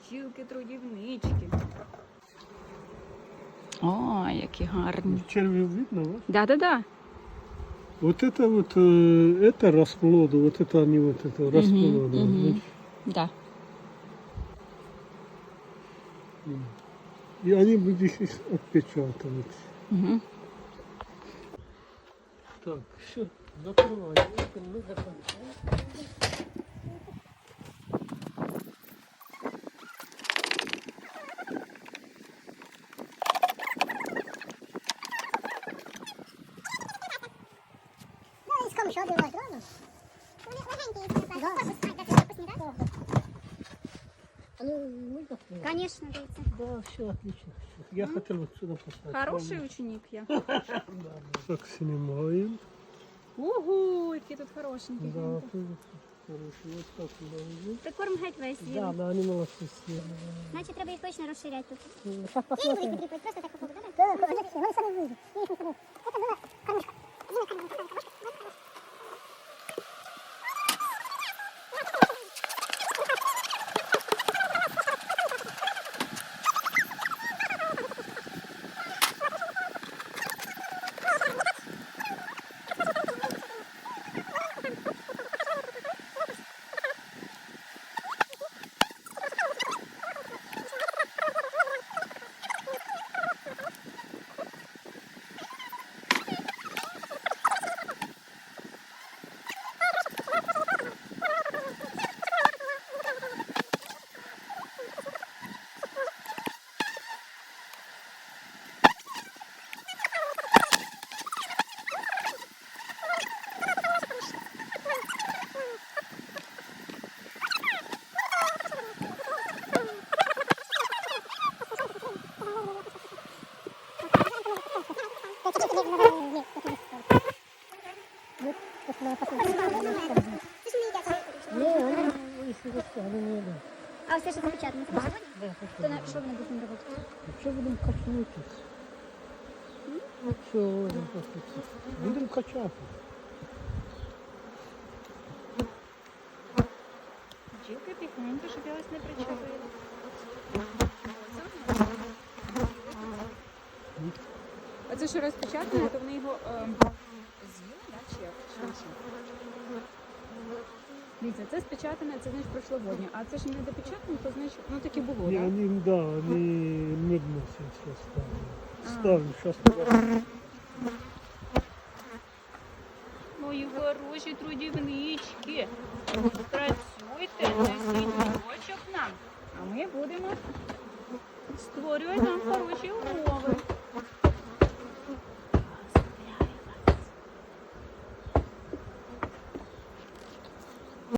бджілки трудівнички. О, які гарні. Червів видно, вот? Да-да-да. Вот это вот, э, это расплоду, вот это они вот это расплоду. мгм. Да. И они будут их отпечатывать. Угу. Так, все, закрывай. що одягати, правильно? Вони легенькі, Да. корпус, а, де корпусні, так? А ну, можно? Звісно, дивіться. Да, все отлично. всё. Я хотел вот сюда поставить. Хороший ученик я. Так, снимаем. Ого, які тут хорошенькі. Да, гляньте. тоже хороший. Вот так должно. Прикорм геть весь Да, з'їли. да, они молодцы все. Значить, треба їх точно розширяти тут. Сейчас Я не посмотрим. буду потріпати, просто так попробуй, добре? Да, конечно, вони самі вийдуть. Я їх не А ось це що запечатано, це сьогодні? Да, То на що вони будуть робити? Что будем качнутись? Что будем качнутись? Будем качать. Бджілки тихенько, щоб я вас не причепила. А це що розпечатане, то вони його е, з'їли, да, чи як? Чи що? Дивіться, це спечатане, це значить прошлогоднє, а це ж не допечатане, то значить, ну таке було, Не, так? они, да, они медно сейчас ставим. Ставим, сейчас. Мої хороші трудівнички. Працюйте, несіть мішочок нам, а ми будемо створювати нам хороші умови.